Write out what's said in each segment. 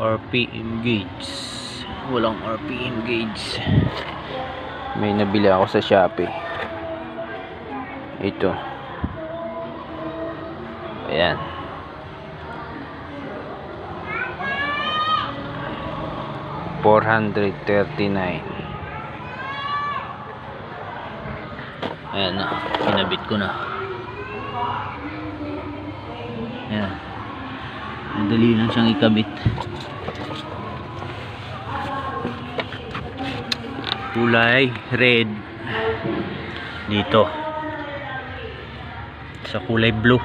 RPM gauge walang RPM gauge may nabili ako sa Shopee ito ayan Four hundred thirty-nine. Ayan na, kinabit ko na. Ayan. Madali lang siyang ikabit. Kulay red. Dito. Sa kulay blue.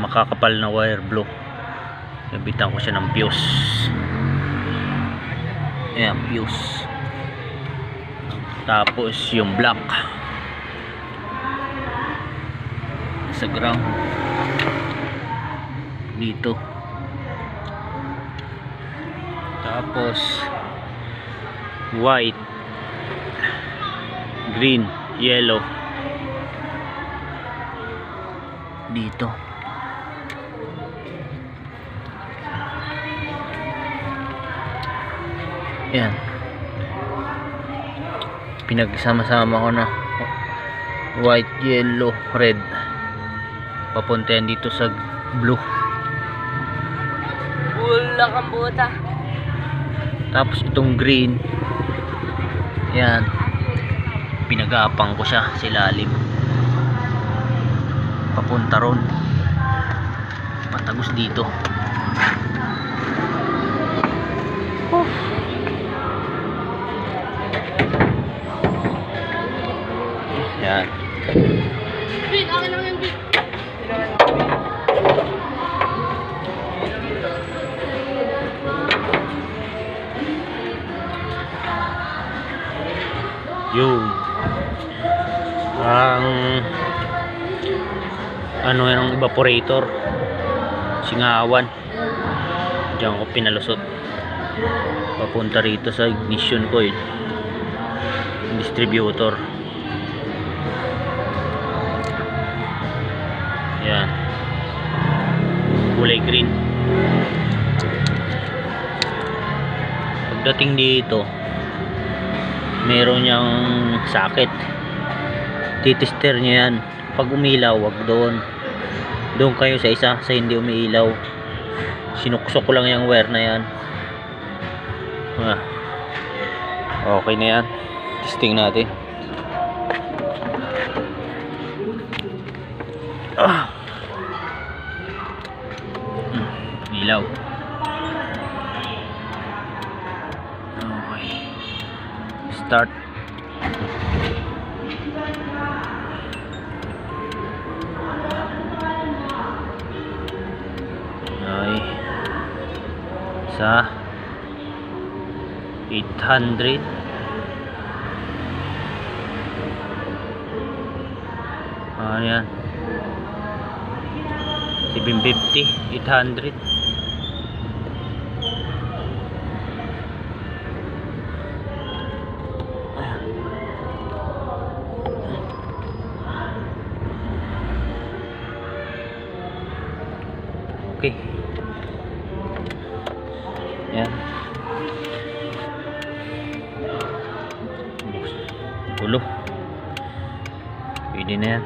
Makakapal na wire blue. Kabitan ko siya ng fuse. Ayan, fuse. Tapos yung black. Sa ground. Dito. Tapos white, green, yellow. Dito. Yan. Pinagsama-sama ko na white, yellow, red. Papunta yan dito sa blue. Wala kang buta. Tapos itong green. Yan. Pinagapang ko siya sa ilalim. Papunta ron. Patagos dito. Yan. Yung ang ano yan ang evaporator. Singawan. Diyan ko pinalusot. Papunta rito sa ignition coil distributor. Yan. Kulay green. Pagdating dito meron niyang socket titister niya yan. Pag umilaw wag doon. Doon kayo sa isa sa hindi umiilaw. Sinuksok ko lang yung wire na yan. Ah. okay na yan. Testing natin. Ah. Hmm, ilaw start. Sa 800 ano yan 750 800 Okay. Yan. Gulo. Pwede na yan.